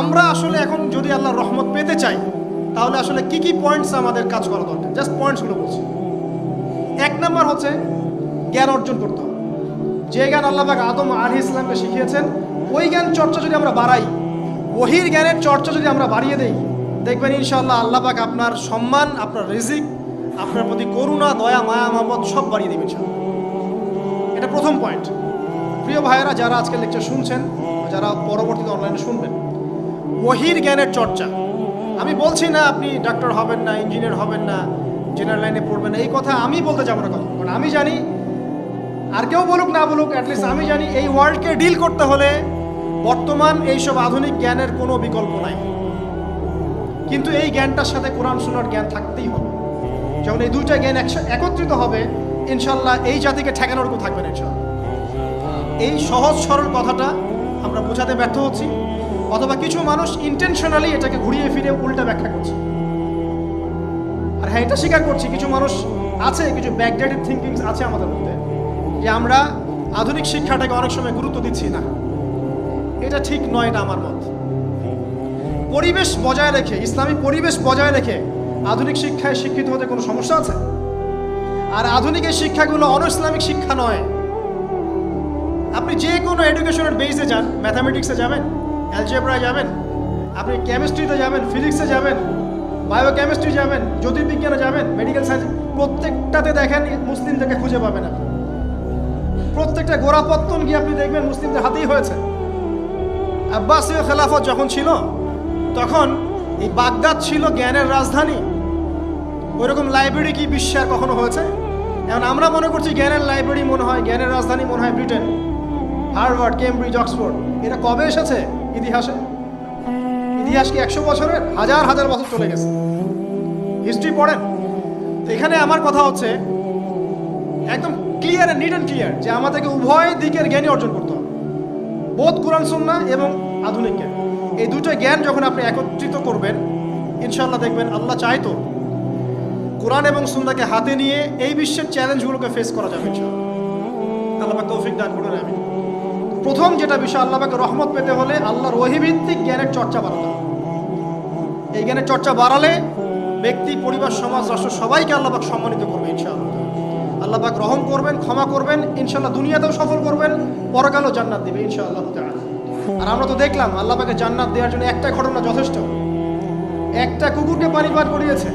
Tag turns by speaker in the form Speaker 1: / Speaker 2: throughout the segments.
Speaker 1: আমরা আসলে এখন যদি আল্লাহ রহমত পেতে চাই, তাহলে আসলে কি কি পয়েন্টস আমাদের কাজ করা দরকার? জাস্ট পয়েন্টসগুলো বলছি। এক নাম্বার হচ্ছে জ্ঞান অর্জন করতে হবে। যে জ্ঞান আল্লাহবাক আদম আলী ইসলামকে শিখিয়েছেন, ওই জ্ঞান চর্চা যদি আমরা বাড়াই, ওহির জ্ঞানের চর্চা যদি আমরা বাড়িয়ে দেই, দেখবেন ইনশাআল্লাহ আল্লাহবাক আপনার সম্মান, আপনার রিজিক, আপনার প্রতি করুণা, দয়া, মায়া, মহব্বত সব বাড়িয়ে দেবে এটা প্রথম পয়েন্ট প্রিয় ভাইয়েরা, যারা আজকে লেকচার শুনছেন যারা পরবর্তীতে অনলাইনে শুনবেন ওহির জ্ঞানের চর্চা। আমি বলছি না আপনি ডাক্তার হবেন না, ইঞ্জিনিয়ার হবেন না, জেনারেল লাইনে পড়বেন না, এই কথা আমি বলতে যাব না কথা কারণ আমি জানি, আর কেউ বলুক না বলুক অ্যাটলিস্ট আমি জানি এই ওয়ার্ল্ডকে ডিল করতে হলে বর্তমান এইসব আধুনিক জ্ঞানের কোনো বিকল্প নাই। কিন্তু এই জ্ঞানটার সাথে কোরআন শোনার জ্ঞান থাকতেই হবে। যখন এই দুইটা জ্ঞান একত্রিত হবে ইনশাল্লাহ এই জাতিকে ঠেকানোর কেউ থাকবে না ইনশাল্লাহ এই সহজ সরল কথাটা আমরা বোঝাতে ব্যর্থ হচ্ছি। অথবা কিছু মানুষ ইন্টেনশনালি এটাকে ঘুরিয়ে ফিরে উল্টা ব্যাখ্যা করছে। আর হ্যাঁ এটা স্বীকার করছি, কিছু মানুষ আছে, কিছু ব্যাকডেটেড থিঙ্কিং আছে আমাদের মধ্যে, যে আমরা আধুনিক শিক্ষাটাকে অনেক সময় গুরুত্ব দিচ্ছি না। এটা ঠিক নয়, এটা আমার মত। পরিবেশ বজায় রেখে, ইসলামী পরিবেশ বজায় রেখে আধুনিক শিক্ষায় শিক্ষিত হতে কোনো সমস্যা আছে? আর আধুনিক এই শিক্ষাগুলো অন ইসলামিক শিক্ষা নয়। আপনি যে কোনো এডুকেশনের বেসে যান ম্যাথামেটিক্সে যাবেন অ্যালজেব্রায় যাবেন, আপনি কেমিস্ট্রিতে যাবেন ফিজিক্সে যাবেন বায়োকেমিস্ট্রি যাবেন, জ্যোতির্বিজ্ঞানে যাবেন মেডিকেল সায়েন্স প্রত্যেকটাতে দেখেন মুসলিমদেরকে খুঁজে পাবেন আপনি। প্রত্যেকটা গোড়াপত্তন গিয়ে আপনি দেখবেন মুসলিমদের হাতেই হয়েছে। আব্বাসীয় খেলাফত যখন ছিল, তখন এই বাগদাদ ছিল জ্ঞানের রাজধানী। ওইরকম লাইব্রেরি কি বিশ্বে কখনো হয়েছে? এখন আমরা মনে করছি জ্ঞানের লাইব্রেরি মনে হয়, জ্ঞানের রাজধানী মনে হয় ব্রিটেন, হার্ভার্ড, কেমব্রিজ, অক্সফোর্ড। এটা কবে এসেছে? ইতিহাসে? ইতিহাস কি একশো বছরের? হাজার হাজার বছর চলে গেছে। হিস্ট্রি পড়েন। এখানে আমার কথা হচ্ছে, একদম ক্লিয়ার নিট অ্যান্ড ক্লিয়ার যে আমাদেরকে উভয় দিকের জ্ঞানই অর্জন করতে হবে। বোধ কোরআন সুন্না এবং আধুনিক জ্ঞান। এই দুটো জ্ঞান যখন আপনি একত্রিত করবেন ইনশাল্লাহ দেখবেন আল্লাহ চাইতো কোরআন এবং সুন্নাকে হাতে নিয়ে এই বিশ্বের চ্যালেঞ্জগুলোকে ফেস করা যাবে, ইনশাআল্লাহ। আল্লাহ তৌফিক দান করুন আমি প্রথম যেটা বিষয় আল্লাহকে রহমত পেতে হলে আল্লাহর ওহিভিত্তিক জ্ঞানের চর্চা বাড়াতে এই জ্ঞানের চর্চা বাড়ালে ব্যক্তি, পরিবার, সমাজ, রাষ্ট্র সবাইকে আল্লাহ পাক সম্মানিত করবে ইনশাআল্লাহ। আল্লাহ পাক রহম করবেন, ক্ষমা করবেন, ইনশাআল্লাহ দুনিয়াতেও সফল করবেন, পরকালেও জান্নাত দিবে ইনশাআল্লাহ আর আমরা তো দেখলাম আল্লাহ পাকে জান্নাত দেওয়ার জন্য একটা ঘটনা যথেষ্ট। একটা কুকুরকে পানি পান করিয়েছে।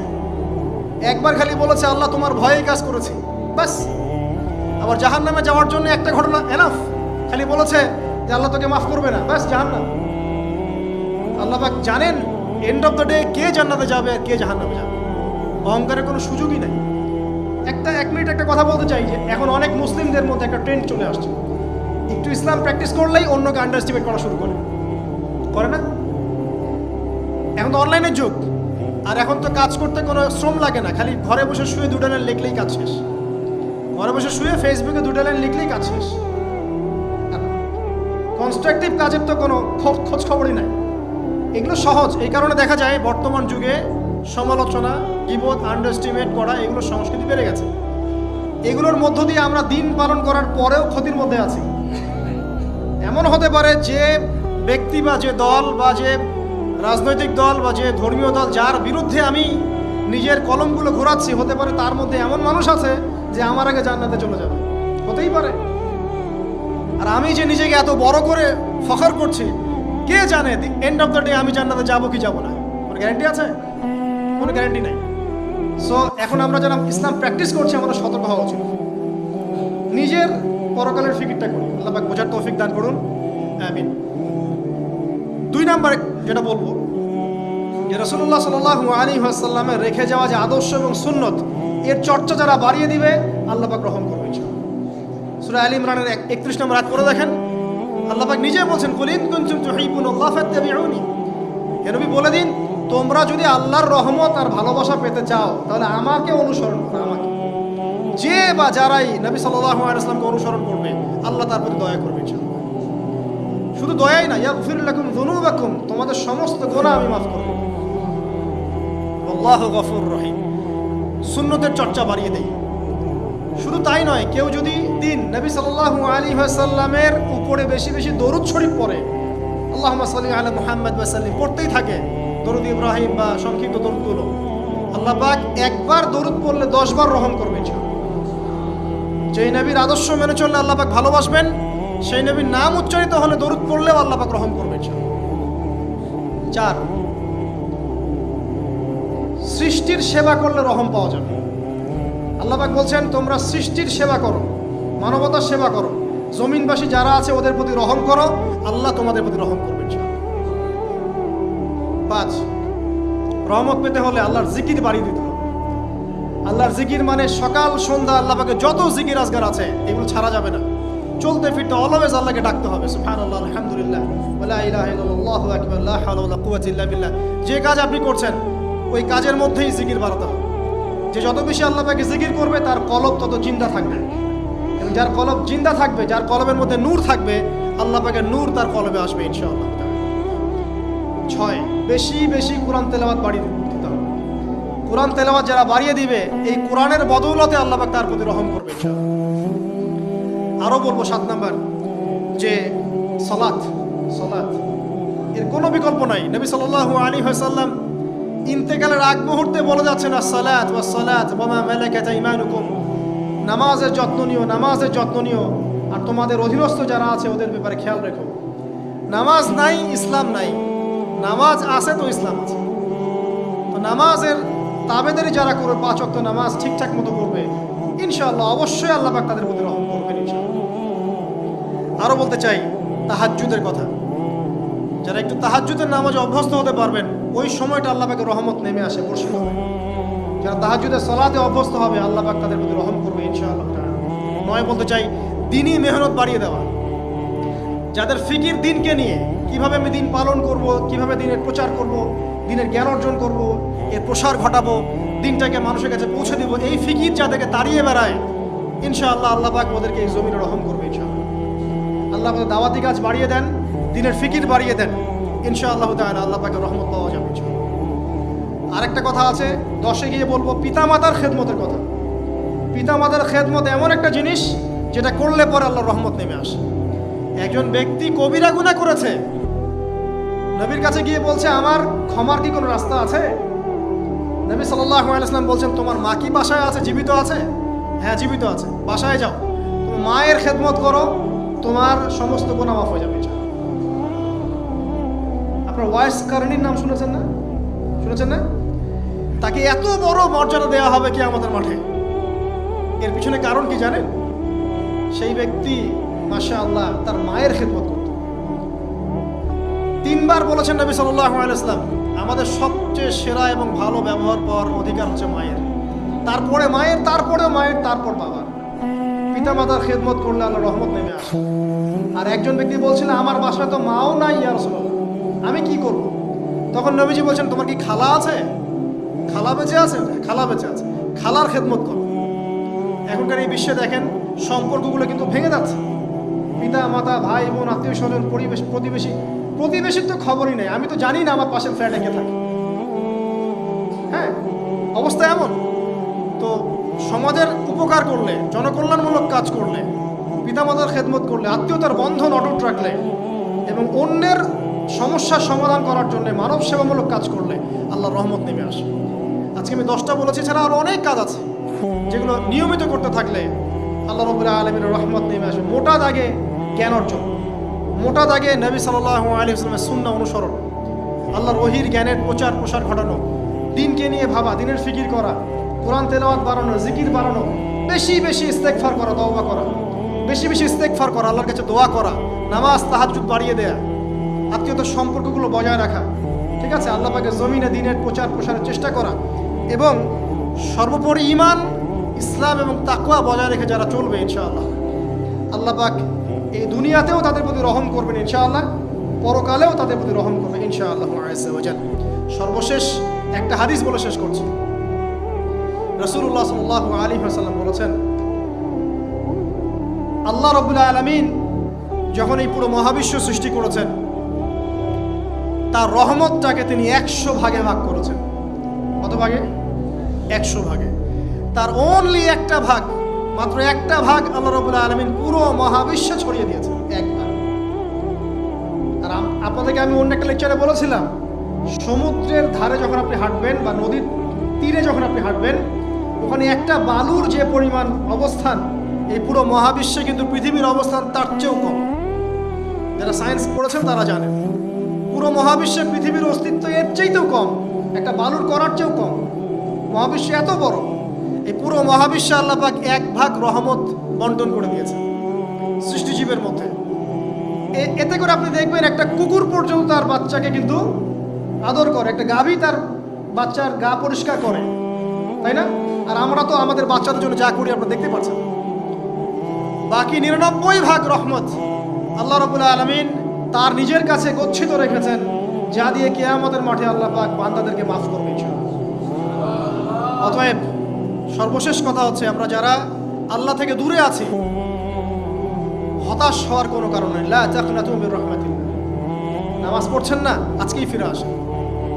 Speaker 1: একবার খালি বলেছে, আল্লাহ তোমার ভয়ে কাজ করেছি। বাস আবার জাহান নামে যাওয়ার জন্য একটা ঘটনা, এনাফ। খালি বলেছে যে আল্লাহ তোকে মাফ করবে না। ব্যাস জাহান নাম আল্লাহ পাক জানেন এন্ড অফ দ্য ডে কে জান্নাতে যাবে আর কে জাহান নামে যাবে। অহংকারের কোনো সুযোগই নেই। একটা, এক মিনিট একটা কথা বলতে চাই যে এখন অনেক মুসলিমদের মধ্যে একটা ট্রেন্ড চলে আসছে। একটু ইসলাম প্র্যাকটিস করলেই অন্যকে আন্ডারস্টিমেট করা শুরু করে। করে না? এখন তো অনলাইনের যুগ। আর এখন তো কাজ করতে কোনো শ্রম লাগে না। খালি ঘরে বসে শুয়ে দুটো লাইন লিখলেই কাজ শেষ। ঘরে বসে শুয়ে ফেসবুকে দুটো লাইন লিখলেই কাজ শেষ। কনস্ট্রাকটিভ কাজের তো কোনো খোঁজ খবরই নাই। এগুলো সহজ। এই কারণে দেখা যায় বর্তমান যুগে সমালোচনা বিপদ আন্ডারস্টিমেট করা, এগুলো সংস্কৃতি বেড়ে গেছে। এগুলোর মধ্য দিয়ে আমরা দিন পালন করার পরেও ক্ষতির মধ্যে আছি। এমন হতে পারে যে ব্যক্তি বা যে দল বা যে রাজনৈতিক দল বা যে ধর্মীয় দল, যার বিরুদ্ধে আমি নিজের কলমগুলো ঘোরাচ্ছি, হতে পারে তার মধ্যে এমন মানুষ আছে যে আমার আগে জান্নাতে চলে যাবে। হতেই পারে। আর আমি যে নিজেকে এত বড় করে ফখর করছি, কে জানে এন্ড অফ দ্য ডে আমি জান্নাতে যাব কি যাব না? কোনো গ্যারান্টি আছে? কোনো গ্যারান্টি নাই। সো এখন আমরা যারা ইসলাম প্র্যাকটিস করছি আমাদের সতর্ক হওয়া উচিত। নিজের পরকালের ফিকিরটা করুন। আল্লাহ পাক বোঝার তৌফিক দান করুন। আমিন। দুই নাম্বার যেটা বলব, যে রসুল্লাহ সাল আলী আসাল্লামের রেখে যাওয়া যে আদর্শ এবং সুন্নত, এর চর্চা যারা বাড়িয়ে দিবে, আল্লাহ পাক গ্রহণ সুরা আলী ইমরানের একত্রিশ নম্বর দেখেন। আল্লাহ পাক নিজে বলছেন কুলিন কুনতুম তুহিবুন আল্লাহ ফাত্তাবিউনি। বলে দিন, তোমরা যদি আল্লাহর রহমত আর ভালোবাসা পেতে চাও, তাহলে আমাকে অনুসরণ করো, আমাকে। যে বা যারাই নবী সাল্লাল্লাহু আলাইহি ওয়াসাল্লামকে অনুসরণ করবে, আল্লাহ তার প্রতি দয়া করবে শুধু দয়াই না যুনুবাকুম, তোমাদের সমস্ত গুনাহ আমি মাফ করব। আল্লাহু গফুর রহিম। সুন্নতের চর্চা বাড়িয়ে দেই। শুধু তাই নয়, কেউ যদি নবী সাল্লাল্লাহু আলী সাল্লামের উপরে বেশি বেশি দরুদ শরীফ পড়ে। আল্লাহ সাল্লি আলা মুহাম্মদ ওয়াসাল্লিম পড়তেই থাকে। দরুদ ইব্রাহিম বা সংক্ষিপ্ত দরুদগুলো। আল্লাহ পাক একবার দরুদ পড়লে দশবার রহম করবে যেই নবীর আদর্শ মেনে চললে আল্লাহ পাক ভালোবাসবেন, সেই নবীর নাম উচ্চারিত হলে দরুদ পড়লেও আল্লাহ পাক রহম করবে চার, সৃষ্টির সেবা করলে রহম পাওয়া যাবে। আল্লাহ পাক বলছেন, তোমরা সৃষ্টির সেবা করো। মানবতার সেবা করো। জমিনবাসী যারা আছে, ওদের প্রতি রহম করো। আল্লাহ তোমাদের প্রতি রহম করবে, ইনশাআল্লাহ। পাঁচ, রহমত পেতে হলে আল্লাহর জিকির বাড়িয়ে দিতে হবে। আল্লাহর জিকির মানে সকাল, সন্ধ্যা আল্লাহকে যত জিকির আজগার আছে, এগুলো ছাড়া যাবে না। চলতে ফিরতে অলওয়েজ আল্লাহকে ডাকতে হবে, সুবহানাল্লাহ, আলহামদুলিল্লাহ ওয়ালা ইলাহা ইল্লাল্লাহু আকবার, লা হাওলা কুওয়াতা ইল্লা বিল্লাহ। যে কাজ আপনি করছেন, ওই কাজের মধ্যেই জিকির বাড়াতে হবে। যে যত বেশি আল্লাহ পাকে জিকির করবে, তার কলব তত জিন্দা থাকবে। এবং যার কলব জিন্দা থাকবে, যার কলবের মধ্যে নূর থাকবে, আল্লাহ পাকের নূর তার কলবে আসবে ইনশাআল্লাহ। ছয়, বেশি বেশি কোরআন তেলাওয়াত বাড়িয়ে দিতে হবে। কোরআন তেলাওয়াত যারা বাড়িয়ে দিবে, এই কোরআনের বদৌলতে আল্লাহ পাক তার প্রতি রহম করবে আরও বলব সাত নাম্বার, যে সলাৎ সলাৎ এর কোনো বিকল্প নাই। নবী সাল্লাল্লাহু আলাইহি ওয়াসাল্লাম ইন্তেকালের আগ মুহূর্তে বলে যাচ্ছেন সালাত ওয়া সালাত ওয়া মালাকাত ঈমানুকুম নামাজের যত্ন নিও, নামাজের যত্ন নিও। আর তোমাদের অধীনস্থ যারা আছে, ওদের ব্যাপারে খেয়াল রেখো। নামাজ নাই, ইসলাম নাই। নামাজ আছে তো ইসলাম আছে। তো নামাজের তাবেদারি যারা করবে, পাঁচ ওয়াক্ত নামাজ ঠিকঠাক মতো করবে ইনশাআল্লাহ অবশ্যই আল্লাহ পাক তাদের প্রতি রহম করবেন আরও বলতে চাই, তাহাজ্জুদের কথা। যারা একটু তাহাজ্জুদের নামাজে অভ্যস্ত হতে পারবেন, ওই সময়টা আল্লাহ রহমত নেমে আসে হবে। যারা তাহাজ্জুদের সলাতে অভ্যস্ত হবে, আল্লাহ পাক তাদের প্রতি রহম করবে ইনশাআল্লাহ। নয় বলতে চাই, দিনই মেহনত বাড়িয়ে দেওয়া যাদের ফিকির দিনকে নিয়ে, কীভাবে আমি দিন পালন করব, কীভাবে দিনের প্রচার করব, দিনের জ্ঞান অর্জন করব, এর প্রসার ঘটাবো, দিনটাকে মানুষের কাছে পৌঁছে দিব, এই ফিকির যাদেরকে তাড়িয়ে বেড়ায়, ইনশাআল্লাহ আল্লাহ পাক ওদেরকে এই জমিনে রহম করবে ইনশাআল্লাহ আল্লাহ পাক দাওয়াতি কাজ বাড়িয়ে দেন, দিনের ফিকির বাড়িয়ে দেন, ইনশাআল্লাহ তাআলা আল্লাহ পাকের রহমত পাওয়া যাবে। আরেকটা কথা আছে, দশে গিয়ে বলব, পিতামাতার খেদমতের কথা পিতামাতার খেদমত এমন একটা জিনিস যেটা করলে পরে আল্লাহর রহমত নেমে আসে। একজন ব্যক্তি কবিরা গুনাহ করেছে। নবীর কাছে গিয়ে বলছে, আমার ক্ষমার কি কোনো রাস্তা আছে? নবী ওয়াসাল্লাম বলছেন, তোমার মা কি বাসায় আছে? জীবিত আছে? হ্যাঁ জীবিত আছে। বাসায় যাও। তুমি মায়ের খেদমত করো। তোমার সমস্ত গুনাহ মাফ হয়ে যাবে। আপনার ওয়াইস কারণীর নাম শুনেছেন না? শুনেছেন না? তাকে এত বড় মর্যাদা দেওয়া হবে কি আমাদের মাঠে। এর পিছনে কারণ কি জানেন? সেই ব্যক্তি মাশা আল্লাহ তার মায়ের খেদমত করত। তিনবার বলেছেন নবী আলাইহি আমাদের সবচেয়ে সেরা এবং ভালো ব্যবহার পাওয়ার অধিকার হচ্ছে মায়ের। তারপরে মায়ের তারপরে মায়ের, তারপর বাবার। পিতা মাতার খেদমত করলে আল্লাহ রহমত নেমে আসে। আর একজন ব্যক্তি বলছিল, আমার বাসায় তো মাও নাই, ইয়া আমি কি করব? তখন নবীজি বলছেন, তোমার কি খালা আছে? খালা বেঁচে আছে, খালা বেঁচে আছে। খালার খেদমত করো। এখনকার এই বিশ্বে দেখেন, সম্পর্কগুলো কিন্তু ভেঙে যাচ্ছে। পিতা, মাতা, ভাই, বোন, আত্মীয় স্বজন, পরিবেশ, প্রতিবেশী, প্রতিবেশীর তো খবরই নেই। আমি তো জানি না আমার পাশের ফ্ল্যাটে কে থাকে। হ্যাঁ অবস্থা এমন। তো সমাজের উপকার করলে, জনকল্যাণমূলক কাজ করলে, পিতামাতার খেদমত করলে, আত্মীয়তার বন্ধন অটুট রাখলে, এবং অন্যের সমস্যার সমাধান করার জন্য মানব সেবামূলক কাজ করলে আল্লাহর রহমত নেমে আসে। আজকে আমি দশটা বলেছি ছাড়া আরও অনেক কাজ আছে। যেগুলো নিয়মিত করতে থাকলে আল্লাহ রবুল্লাহ আলমীর রহমত নেমে আসে মোটা দাগে জ্ঞান অর্জন, মোটা দাগে নবী সাল্লাহ আলী ইসলামের শূন্য অনুসরণ, আল্লাহর ওহির জ্ঞানের প্রচার প্রসার ঘটানো, দিনকে নিয়ে ভাবা, দিনের ফিকির করা, কোরআন তেলাওয়াত বাড়ানো, জিকির বাড়ানো, বেশি বেশি ইস্তেকফার করা দওয়া করা, বেশি বেশি ইস্তেকফার করা, আল্লাহর কাছে দোয়া করা, নামাজ, তাহাজ্জুদ বাড়িয়ে দেয়া, আত্মীয়তার সম্পর্কগুলো বজায় রাখা, ঠিক আছে? আল্লাহ পাকে জমিনে দিনের প্রচার প্রসারের চেষ্টা করা এবং সর্বোপরি ইমান ইসলাম এবং তাকুয়া বজায় রেখে যারা চলবে, ইনশাআল্লাহ। আল্লাহ পাক এই দুনিয়াতেও তাদের প্রতি রহম করবেন, ইনশাআল্লাহ। পরকালেও তাদের প্রতি রহম করবেন, ইনশাআল্লাহ সর্বশেষ একটা হাদিস বলে শেষ করছি। রসুল্লাহ সাল্লাহ আলী হাসাল্লাম বলেছেন, আল্লাহ রবুল্লা আলমিন যখন এই পুরো মহাবিশ্ব সৃষ্টি করেছেন, তার রহমতটাকে তিনি একশো ভাগে ভাগ করেছেন। কত ভাগে? একশো ভাগে। তার অনলি একটা ভাগ, মাত্র একটা ভাগ আল্লাহ রবুল্লা আলমিন পুরো মহাবিশ্বে ছড়িয়ে দিয়েছেন এক ভাগ আর আপনাদেরকে আমি অন্য একটা লেকচারে বলেছিলাম, সমুদ্রের ধারে যখন আপনি হাঁটবেন বা নদীর তীরে যখন আপনি হাঁটবেন, ওখানে একটা বালুর যে পরিমাণ অবস্থান, এই পুরো মহাবিশ্বে কিন্তু পৃথিবীর অবস্থান তার চেয়েও কম। যারা সায়েন্স পড়েছেন তারা জানেন, পুরো মহাবিশ্বে পৃথিবীর অস্তিত্ব এর চাইতেও কম, একটা বালুর করার চেয়েও কম। মহাবিশ্ব এত বড় এই পুরো মহাবিশ্বে আল্লাহ পাক এক ভাগ রহমত বন্টন করে দিয়েছে সৃষ্টিজীবের মধ্যে। এতে করে আপনি দেখবেন একটা কুকুর পর্যন্ত তার বাচ্চাকে কিন্তু আদর করে, একটা গাভী তার বাচ্চার গা পরিষ্কার করে, তাই না? আর আমরা তো আমাদের বাচ্চাদের জন্য যা করি আপনারা দেখতে পাচ্ছেন। বাকি নিরানব্বই ভাগ রহমত আল্লাহ রবুল্লা আলমিন তার নিজের কাছে গচ্ছিত রেখেছেন, যা দিয়ে কে আমাদের মাঠে আল্লাহ পাক বান্দাদেরকে মাফ করবে। অতএব সর্বশেষ কথা হচ্ছে আমরা যারা আল্লাহ থেকে দূরে আছি, হতাশ হওয়ার কোনো কারণ নেই। রাহমাতিল্লাহ। নামাজ পড়ছেন না, আজকেই ফিরে আসেন।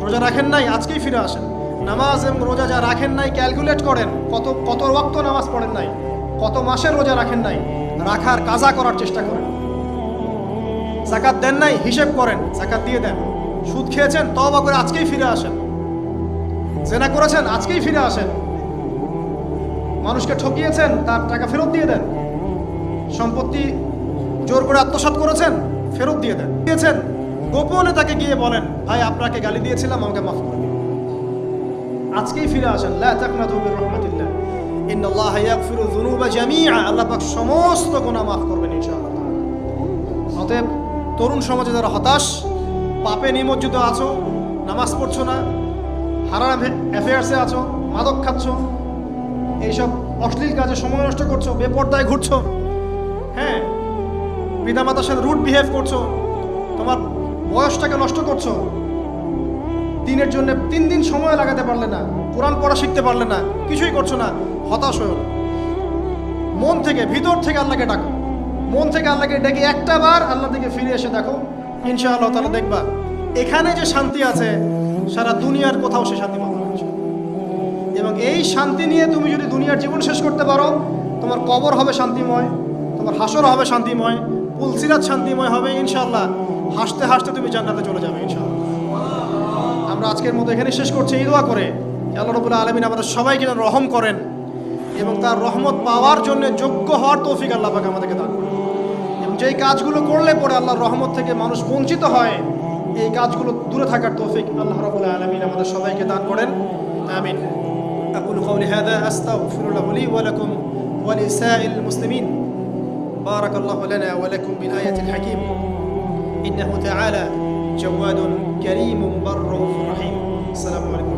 Speaker 1: রোজা রাখেন নাই, আজকেই ফিরে আসেন। নামাজ এবং রোজা যা রাখেন নাই, ক্যালকুলেট করেন কত কত রক্ত নামাজ পড়েন নাই, কত মাসের রোজা রাখেন নাই, রাখার কাজা করার চেষ্টা করেন। জাকাত দেন নাই, হিসেব করেন, জাকাত দিয়ে দেন। সুদ খেয়েছেন তবা করে আজকেই ফিরে আসেন। জেনা করেছেন, আজকেই ফিরে আসেন। মানুষকে ঠকিয়েছেন, তার টাকা ফেরত দিয়ে দেন। সম্পত্তি জোর করে আত্মসাৎ করেছেন, ফেরত দিয়ে দেন। দিয়েছেন, গোপনে তাকে গিয়ে বলেন, ভাই, আপনাকে গালি দিয়েছিলাম, আমাকে মাফ করে দিন। আজকেই ফিরে আসেন রাহমাতিল্লাহ ইন্নাল্লাহা ইয়াগফিরু যুনুবা জামিআ। আল্লাহ পাক সমস্ত গুনাহ মাফ করবেন ইনশাআল্লাহ। অতএব তরুণ সমাজে যারা হতাশ, পাপে নিমজ্জিত আছো, নামাজ পড়ছো না, হারাম অ্যাফেয়ার্সে আছো, মাদক খাচ্ছ এইসব অশ্লীল কাজে সময় নষ্ট করছ, বেপর্দায় ঘুরছো। হ্যাঁ পিতামাতার সাথে রুট বিহেভ করছ, তোমার বয়সটাকে নষ্ট করছ। দিনের জন্য তিন দিন সময় লাগাতে পারলে না, কোরআন পড়া শিখতে পারলে না, কিছুই করছ না, হতাশ হয়ে মন থেকে, ভিতর থেকে আল্লাহকে ডাকো। মন থেকে আল্লাহকে ডেকে একটা বার আল্লাহ থেকে ফিরে এসে দেখো, ইনশাআল্লাহ তাহলে দেখবা, এখানে যে শান্তি আছে, সারা দুনিয়ার কোথাও সে শান্তি না। ইনশাআল্লাহ। এবং এই শান্তি নিয়ে তুমি যদি দুনিয়ার জীবন শেষ করতে পারো, তোমার কবর হবে শান্তিময়, তোমার হাসর হবে শান্তিময়, পুলসিরাত শান্তিময় হবে, ইনশাআল্লাহ। হাসতে হাসতে তুমি জান্নাতে চলে যাবে, ইনশাআল্লাহ। আমরা আজকের মতো এখানে শেষ করছি, এই দোয়া করে। আল্লাহ রবুল্লাহ আলমিন আমাদের সবাইকে যেন রহম করেন এবং তার রহমত পাওয়ার জন্য যোগ্য হওয়ার তৌফিক আল্লাহ পাক আমাদেরকে দান করেন। এবং যেই কাজগুলো করলে পরে আল্লাহর রহমত থেকে মানুষ বঞ্চিত হয়, এই কাজগুলো দূরে থাকার তৌফিক আল্লাহ রবুল্লাহ আলমিন আমাদের সবাইকে দান করেন। আমিন। أقول قولي هذا أستغفر الله لي ولكم ولسائر المسلمين. بارك الله لنا ولكم بالآية الحكيم. إنه تعالى جواد كريم بر رحيم. السلام عليكم.